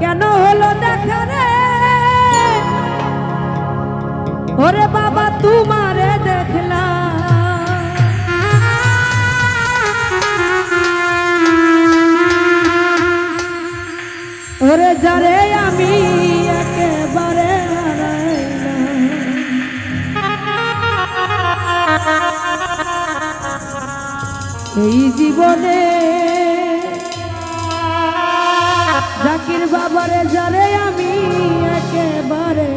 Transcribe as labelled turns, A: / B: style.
A: কেন হলো দেখা রে? ওরে বাবা তোমারে দেখলাম। ওরে যারে এই জীবনে জাকির বাবারে জানে আমি একেবারে